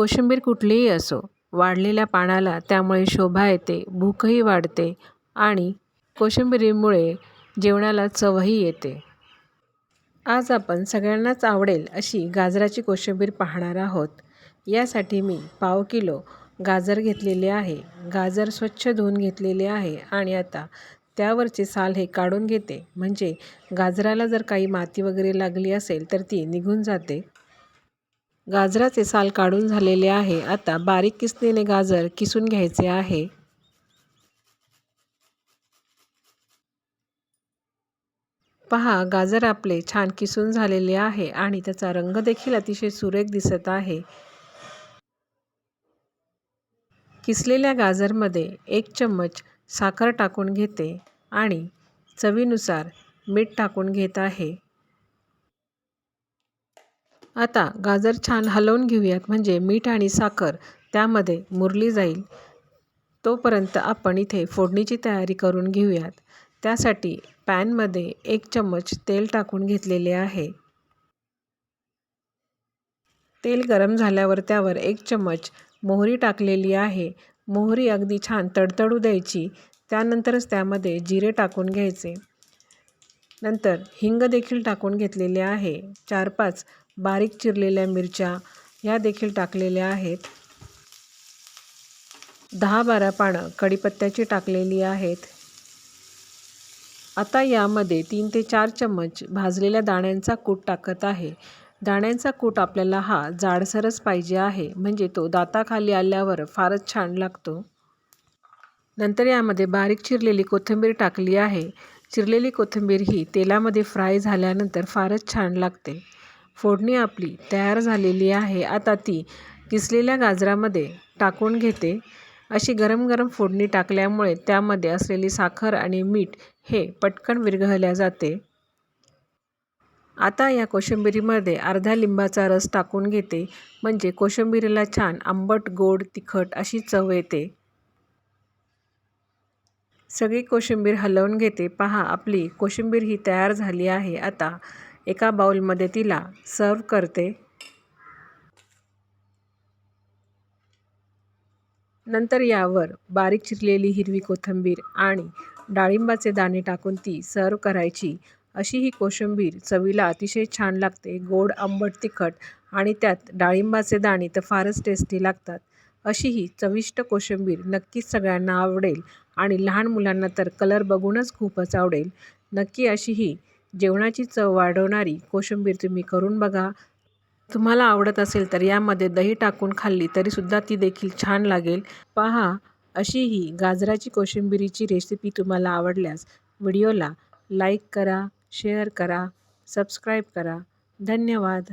कोशिंबीर कुठलीही असो वाढलेल्या पानाला त्यामुळे शोभा येते भूकही वाढते आणि कोशिंबिरीमुळे जेवणाला चवही येते. आज आपण सगळ्यांनाच आवडेल अशी गाजराची कोशिंबीर पाहणार आहोत. यासाठी मी पाव किलो गाजर घेतलेले आहे. गाजर स्वच्छ धुवून घेतलेले आहे आणि आता त्यावरचे साल हे काढून घेते. म्हणजे गाजराला जर काही माती वगैरे लागली असेल तर ती निघून जाते. गाजराचे साल काढून झालेले आहे. आता बारीक किसलेले गाजर किसून घ्यायचे आहे. पहा गाजर आपले छान किसून झालेले आहे आणि त्याचा रंग देखील अतिशय सुरेख दिसत आहे. किसलेल्या गाजरमध्ये एक चम्मच साखर टाकून घेते आणि चवीनुसार मीठ टाकून घेत आहे. आता गाजर छान हलवून घेऊयात. म्हणजे मीठ आणि साखर त्यामध्ये मुरली जाईल. तोपर्यंत आपण इथे फोडणीची तयारी करून घेऊयात. त्यासाठी पॅनमध्ये एक चम्मच तेल टाकून घेतलेले आहे. तेल गरम झाल्यावर त्यावर एक चम्मच मोहरी टाकलेली आहे. मोहरी अगदी छान तडतडू द्यायची. त्यानंतरच त्यामध्ये जिरे टाकून घ्यायचे. नंतर हिंग देखील टाकून घेतलेले आहे. चार पाच बारीक चिरलेल्या मिरच्या या देखील टाकलेल्या आहेत. दहा बारा पानं कढीपत्त्याची टाकलेली आहेत. आता यामध्ये तीन ते चार चम्मच भाजलेल्या दाण्यांचा कूट टाकत आहे. दाण्यांचा कूट आपल्याला हा जाडसरच पाहिजे आहे म्हणजे तो दाताखाली आल्यावर फारच छान लागतो. नंतर यामध्ये बारीक चिरलेली कोथिंबीर टाकली आहे. चिरलेली कोथिंबीर ही तेलामध्ये फ्राय झाल्यानंतर फारच छान लागते. फोडणी आपली तयार झालेली आहे. आता ती किसलेल्या गाजरामध्ये टाकून घेते. अशी गरम गरम फोडणी टाकल्यामुळे त्यामध्ये असलेली साखर आणि मीठ हे पटकन विरघळल्या जाते. आता या कोशिंबिरीमध्ये अर्धा लिंबाचा रस टाकून घेते. म्हणजे कोशिंबिरीला छान आंबट गोड तिखट अशी चव येते. सगळी कोशिंबीर हलवून घेते. पहा आपली कोशिंबीर ही तयार झाली आहे. आता एका बाउलमध्ये तिला सर्व करते. नंतर यावर बारीक चिरलेली हिरवी कोथिंबीर आणि डाळिंबाचे दाणे टाकून ती सर्व करायची. अशी ही कोशिंबीर चवीला अतिशय छान लागते गोड आंबट तिखट आणि त्यात डाळिंबाचे दाणे तर फारच टेस्टी लागतात. अशी ही चविष्ट कोशिंबीर नक्कीच सगळ्यांना आवडेल आणि लहान मुलांना तर कलर बघूनच खूपच आवडेल. नक्की अशी ही जेवणाची चव वाढवणारी कोशिंबीर तुम्ही करून बघा. तुम्हाला आवडत असेल तर यामध्ये दही टाकून खाल्ली तरीसुद्धा ती देखील छान लागेल. पहा अशी ही गाजराची कोशिंबिरीची रेसिपी तुम्हाला आवडल्यास व्हिडिओला लाईक करा शेअर करा सबस्क्राईब करा. धन्यवाद.